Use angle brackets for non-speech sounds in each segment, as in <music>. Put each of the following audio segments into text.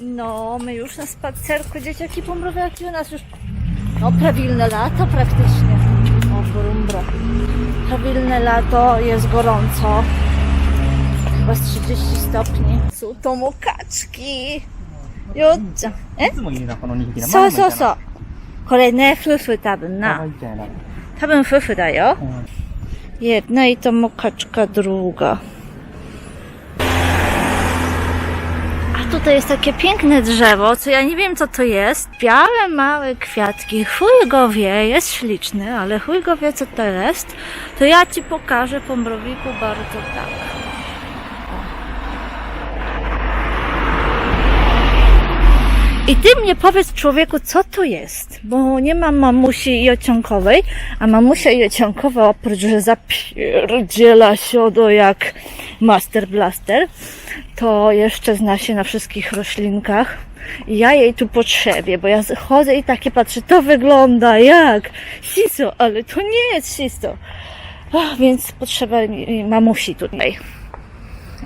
No, my już na spacerku, dzieciaki pomrowiaki u nas już, no prawilne lato praktycznie. O, brumbra. Prawilne lato, jest gorąco. Chyba z 30 stopni. Są to mukaczki. Jodza. E? いつもいるな、この2匹な。そうそうそう。これね、夫婦多分前もな。いたよな。多分夫婦だよ。うん。 Jedna i to mukaczka druga. Tutaj jest takie piękne drzewo, co ja nie wiem co to jest. Białe, małe kwiatki. Chuj go wie, jest śliczny, ale chuj go wie co to jest. To ja ci pokażę po mrowiku bardzo tak. I ty mnie powiedz człowieku, co to jest, bo nie mam mamusi jocionkowej, a mamusia jocionkowa oprócz, że zapierdziela siodo jak Master Blaster, to jeszcze zna się na wszystkich roślinkach. I ja jej tu potrzebię, bo ja chodzę i takie patrzę, to wygląda jak siso, ale to nie jest siso. Ach, więc potrzeba mamusi tutaj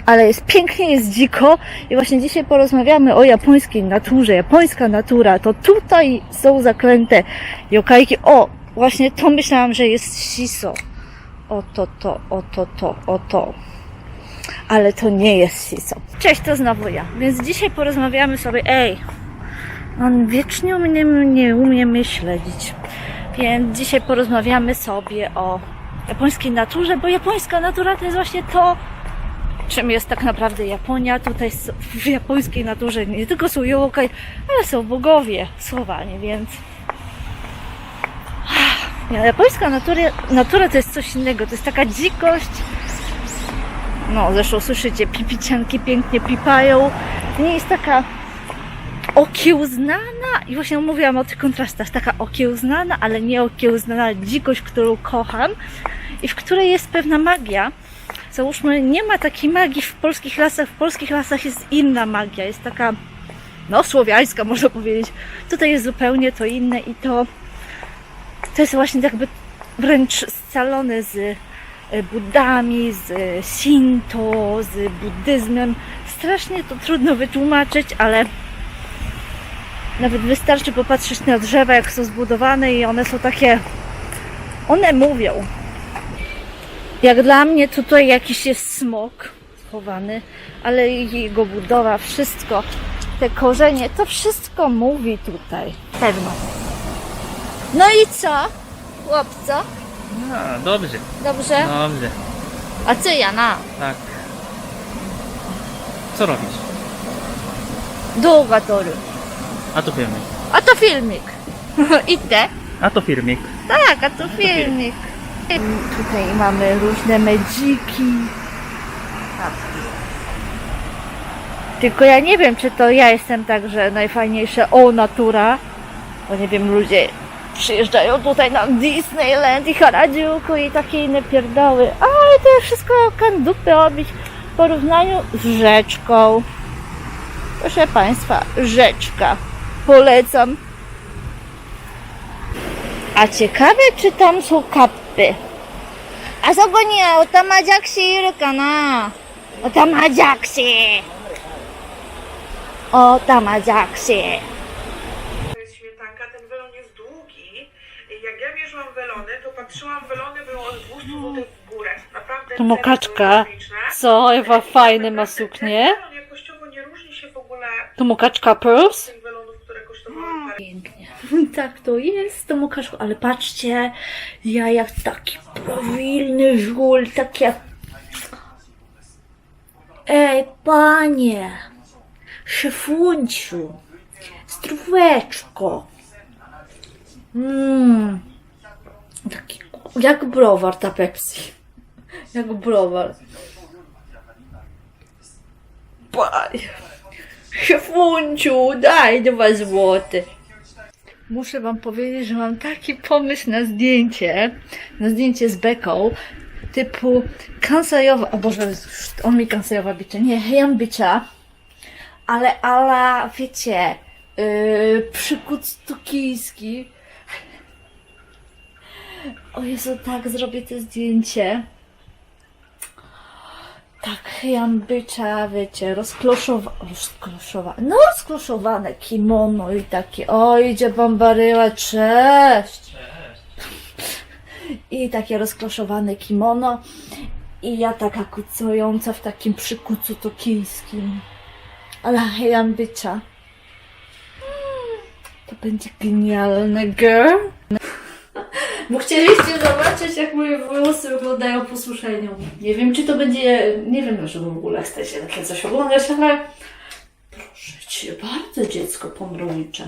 ale jest pięknie, jest dziko i właśnie dzisiaj porozmawiamy o japońskiej naturze. Japońska natura, to tutaj są zaklęte jokajki. O, właśnie to myślałam, że jest shiso. O to, to, o to, to, o to. Ale to nie jest shiso. Cześć, to znowu ja. Więc dzisiaj porozmawiamy sobie, ej, on wiecznie u mnie nie umie śledzić. Więc dzisiaj porozmawiamy sobie o japońskiej naturze, bo japońska natura to jest właśnie to, czym jest tak naprawdę Japonia. Tutaj w japońskiej naturze nie tylko są yokai, ale są bogowie słowani, więc Ja, japońska natura, natura to jest coś innego. To jest taka dzikość. No, zresztą słyszycie, pipicianki pięknie pipają. Nie jest taka okiełznana i właśnie mówiłam o tych kontrastach, taka okiełznana, ale nie okiełznana dzikość, którą kocham i w której jest pewna magia. Załóżmy, nie ma takiej magii w polskich lasach. W polskich lasach jest inna magia, jest taka, no, słowiańska, można powiedzieć. Tutaj jest zupełnie to inne i to, to jest właśnie jakby wręcz scalone z Buddami, z e, Shinto, z buddyzmem. Strasznie to trudno wytłumaczyć, ale nawet wystarczy popatrzeć na drzewa, jak są zbudowane i one są takie, one mówią. Jak dla mnie tutaj jakiś jest smok schowany, ale jego budowa, wszystko, te korzenie, to wszystko mówi tutaj. Pewno. No i co? Chłopco? No, dobrze. Dobrze? Dobrze. A co ja na? Tak. Co robisz? Długo tory. A to filmik. A to filmik. <laughs> I te? A to filmik. Tak, a to filmik. Tutaj mamy różne medziki. Tylko ja nie wiem, czy to ja jestem także najfajniejsze o natura. Bo nie wiem, ludzie przyjeżdżają tutaj na Disneyland i Harajuku i takie inne pierdoły. Ale to wszystko kan dupy robić w porównaniu z rzeczką. Proszę Państwa, rzeczka. Polecam. A ciekawe, czy tam są kapy. A so ko ni wa otamajakushi iru kana? Otamajakushi. Otamajakushi. To welony, to patrzyłam, welony były od 200 zł w górę. Naprawdę To ceny mokaczka. były. Co, Ewa, fajne ma. Ten welon jakościowo nie różni się w ogóle To mokaczka Pearls? tych welonów, które kosztowały parę. Pięknie. <laughs> Tak to jest, to mokaszko. Ale patrzcie, ja jak taki prawilny żul, takie... Ej, panie, szefunciu, stróweczko. Mmm, jak browar ta Pepsi. Jak browar. Panie, szefunciu, daj dwa złote. Muszę wam powiedzieć, że mam taki pomysł na zdjęcie, na zdjęcie z beką, typu kansajowa, o Boże, on mi kansajowa bicia, nie, hejambicza, ale ala, wiecie, yy, przykuc tokijski. O Jezu, tak, zrobię to zdjęcie. tak jambycza, wiecie, rozkloszowa, rozkloszowa, no rozkloszowane kimono i takie, o idzie bombaryła, cześć! I takie rozkloszowane kimono i ja taka kucująca w takim przykucu tokińskim. Ale. Mm, To będzie genialne, girl. Bo chcieliście zobaczyć, jak moje włosy wyglądają po suszeniu. Nie wiem, czy to będzie. Nie wiem, dlaczego w ogóle chcecie takie coś oglądać, ale. Proszę cię bardzo, dziecko pomrowicze.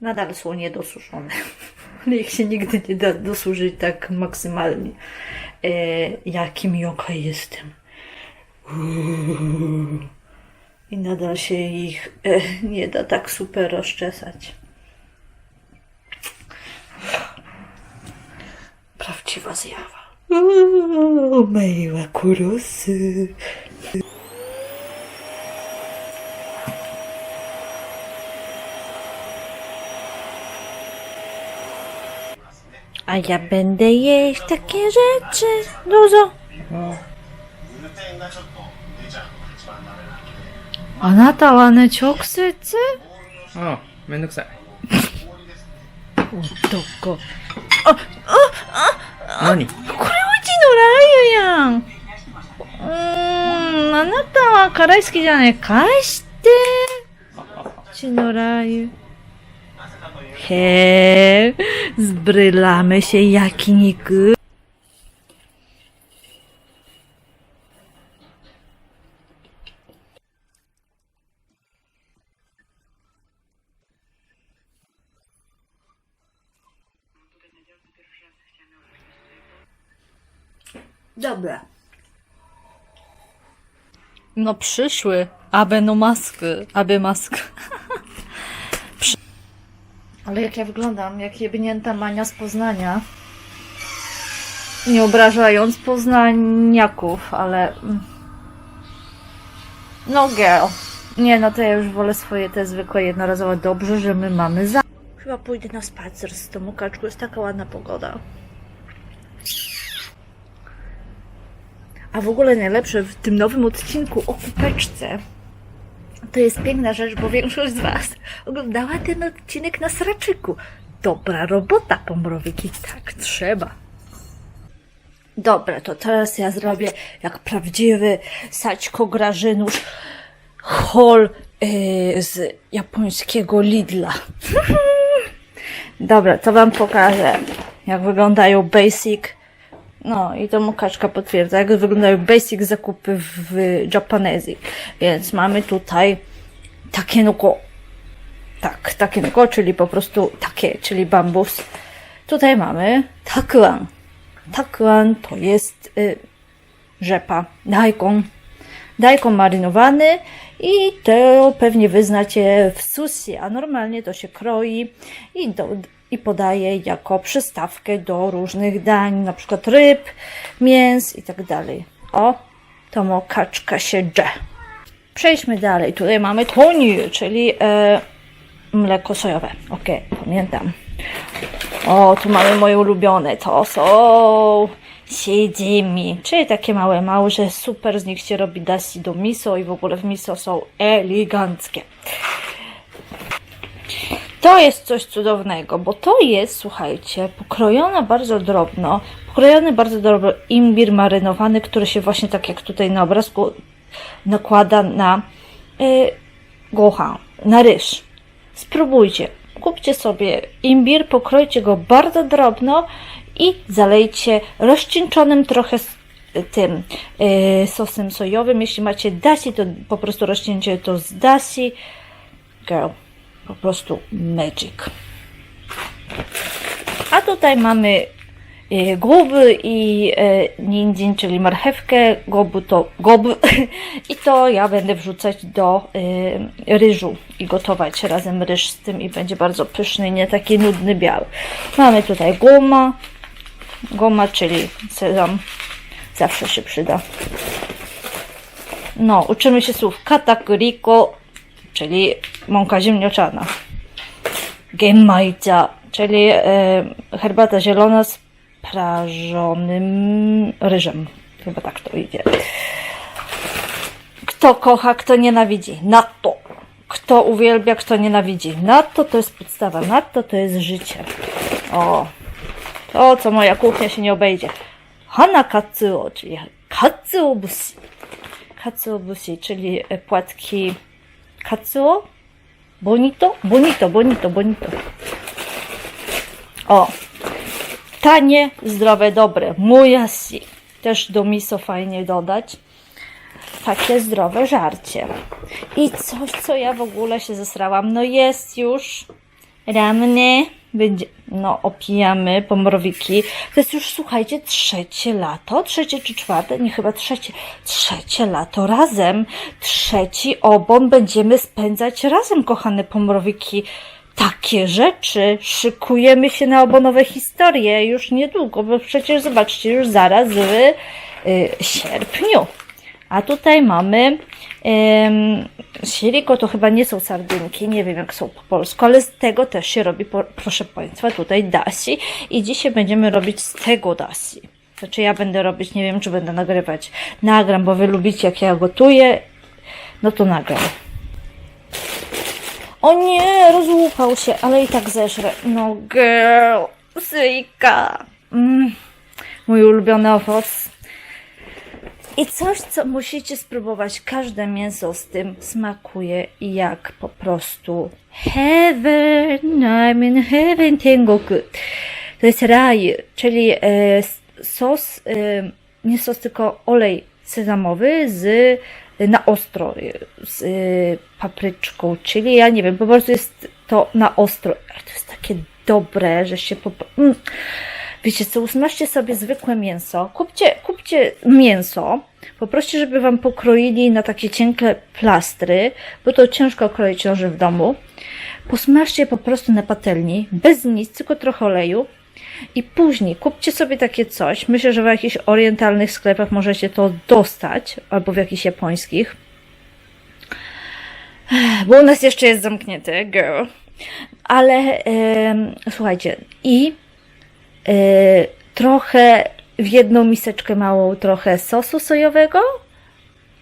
Nadal są niedosuszone. <laughs> Ale ich się nigdy nie da dosuszyć tak maksymalnie, e, jakim joka jestem. Uuu. I nadal się ich e, nie da tak super rozczesać. Prawdziwa zjawa. O, myła kurosy. A ja będę jeść takie rzeczy. Dużo. グルテンがちょっと出ちゃうのが一番ダメなんであなたはね、直接ああ、めんどくさい。男。 何？これうちのラー油やん。うーん、あなたは辛い好きじゃない。返して。うちのラー油。へえ、zbrylamy się jakiniku. Dobra. No przyszły. Aby no maski. Aby mask. Przy... <laughs> Ale jak ja wyglądam, jak jebnięta mania z Poznania. Nie obrażając poznaniaków, ale... mm. No girl. Nie, no to ja już wolę swoje te zwykłe jednorazowe. Dobrze, że my mamy za... Chyba pójdę na spacer z tą kaczką. Jest taka ładna pogoda. A w ogóle najlepsze w tym nowym odcinku o kupeczce to jest piękna rzecz, bo większość z Was oglądała ten odcinek na sraczyku. Dobra robota, pomrowiki, tak trzeba. Dobra, to teraz ja zrobię jak prawdziwy Saćko Grażynusz hol yy, z japońskiego Lidla. <laughs> Dobra, to Wam pokażę, jak wyglądają basic no i to Mukaczka potwierdza, jak wyglądają basic zakupy w Japanese. Więc mamy tutaj takienoko. Tak, takienoko, czyli po prostu takie, czyli bambus. Tutaj mamy takuan. Takuan to jest y, rzepa, daikon. Daikon marynowany i to pewnie wyznacie w sushi, a normalnie to się kroi i, do, i podaje jako przystawkę do różnych dań, na przykład ryb, mięs i tak dalej. O, to mo kaczka się dże. Przejdźmy dalej. Tutaj mamy toniu, czyli e, mleko sojowe. Ok, pamiętam. O, tu mamy moje ulubione. To są siedzimi, czyli takie małe małże. Super z nich się robi dasi do miso i w ogóle w miso są eleganckie. To jest coś cudownego, bo to jest, słuchajcie, pokrojona bardzo drobno, pokrojony bardzo drobno imbir marynowany, który się właśnie tak jak tutaj na obrazku nakłada na y, gohan, na ryż. Spróbujcie. Kupcie sobie imbir, pokrojcie go bardzo drobno i zalejcie rozcieńczonym trochę tym y, sosem sojowym. Jeśli macie dasi, to po prostu rozcieńcie to z dasi. Girl, po prostu magic. A tutaj mamy e, i e, ninjin, czyli marchewkę, gobu to goby <laughs> i to ja będę wrzucać do e, ryżu i gotować razem ryż z tym i będzie bardzo pyszny, nie taki nudny biały. Mamy tutaj goma, goma, czyli sezam, zawsze się przyda. No, uczymy się słów katakuriko, czyli mąka ziemniaczana. Genmaicha, czyli e, herbata zielona z prażonym ryżem. Chyba tak to idzie. Kto kocha, kto nienawidzi. Natto. Kto uwielbia, kto nienawidzi. Natto to jest podstawa. Natto to jest życie. O. To, co moja kuchnia się nie obejdzie. Hana katsuo, czyli katsuo bushi. Katsuo bushi, czyli e, płatki katsuo. Bonito? Bonito, bonito, bonito. O. Tanie, zdrowe, dobre. Muyashi. Też do miso fajnie dodać. Takie zdrowe żarcie. I coś, co ja w ogóle się zesrałam. No jest już ramny. Będzie, no opijamy pomrowiki. To jest już, słuchajcie, trzecie lato. Trzecie czy czwarte? Nie, chyba trzecie. Trzecie lato razem. Trzeci obon będziemy spędzać razem, kochane pomrowiki. Takie rzeczy. Szykujemy się na obonowe historie już niedługo, bo przecież zobaczcie, już zaraz w y, sierpniu. A tutaj mamy ym, siriko, to chyba nie są sardynki, nie wiem jak są po polsku, ale z tego też się robi, po, proszę Państwa, tutaj dasi i dzisiaj będziemy robić z tego dasi. Znaczy ja będę robić, nie wiem czy będę nagrywać. Nagram, bo Wy lubicie jak ja gotuję, no to nagram. O nie, rozłupał się, ale i tak zeżrę. No girl, syjka. Mm, mój ulubiony owoc. I coś, co musicie spróbować, każde mięso z tym smakuje jak po prostu heaven, I'm in heaven, tengoku. To jest raj, czyli e, sos, e, nie sos, tylko olej sezamowy z na ostro, e, z e, papryczką, czyli ja nie wiem, po prostu jest to na ostro, ale to jest takie dobre, że się po... Mm. Wiecie co, usmażcie sobie zwykłe mięso, kupcie, kupcie mięso, poproście, żeby Wam pokroili na takie cienkie plastry, bo to ciężko kroić nożem w domu. Posmażcie po prostu na patelni, bez nic, tylko trochę oleju. I później kupcie sobie takie coś. Myślę, że w jakichś orientalnych sklepach możecie to dostać, albo w jakichś japońskich. Bo u nas jeszcze jest zamknięte, girl. Ale słuchajcie, i trochę w jedną miseczkę małą trochę sosu sojowego,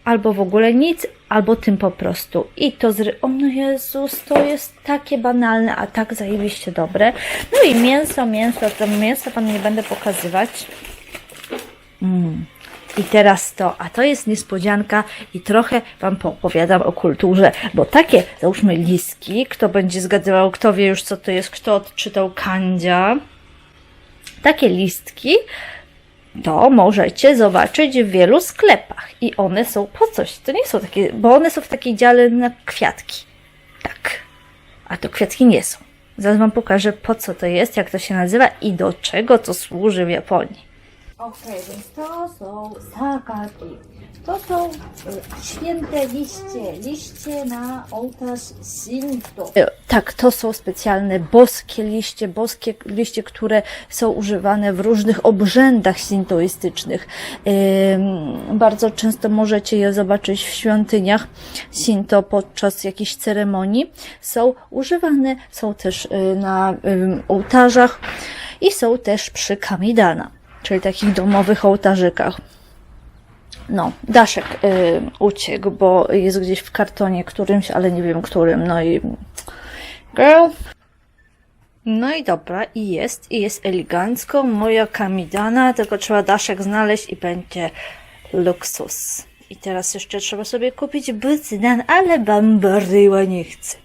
albo w ogóle nic, albo tym po prostu. I to z ry- O no Jezus, to jest takie banalne, a tak zajebiście dobre. No i mięso, mięso, to mięso Wam nie będę pokazywać. Mm. I teraz to, a to jest niespodzianka i trochę Wam poopowiadam o kulturze, bo takie, załóżmy, listki, kto będzie zgadywał, kto wie już co to jest, kto odczytał kandzia, takie listki to możecie zobaczyć w wielu sklepach i one są po coś. To nie są takie, bo one są w takiej dziale na kwiatki. Tak. A to kwiatki nie są. Zaraz Wam pokażę po co to jest, jak to się nazywa i do czego to służy w Japonii. Okej, więc to są sakaki. To są y, święte liście, liście na ołtarz Shinto. Tak, to są specjalne boskie liście, boskie liście, które są używane w różnych obrzędach sintoistycznych. Bardzo często możecie je zobaczyć w świątyniach Shinto podczas jakichś ceremonii. Są używane, są też y, na ym, ołtarzach i są też przy kamidana, czyli takich domowych ołtarzykach. No, Daszek y, uciekł, bo jest gdzieś w kartonie którymś, ale nie wiem którym. No i. Girl. No i dobra, i jest, i jest elegancko. Moja kamidana, tylko trzeba Daszek znaleźć i będzie luksus. I teraz jeszcze trzeba sobie kupić bucynan, ale bambaryła nie chcę.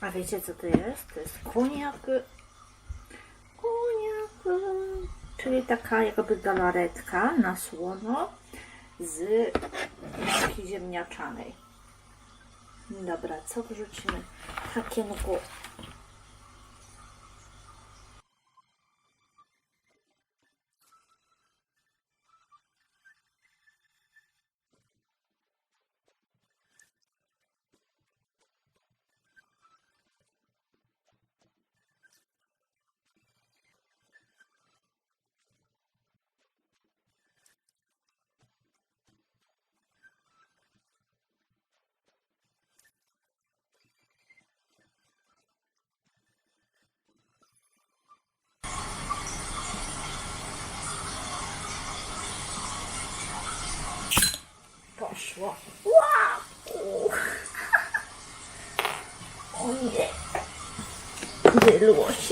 A wiecie co to jest? To jest koniak. Koniak. Czyli taka jakby galaretka na słono z mąki ziemniaczanej. Dobra, co wrzucimy? 우와. 우와. <laughs> 언제? 근데 일로 와.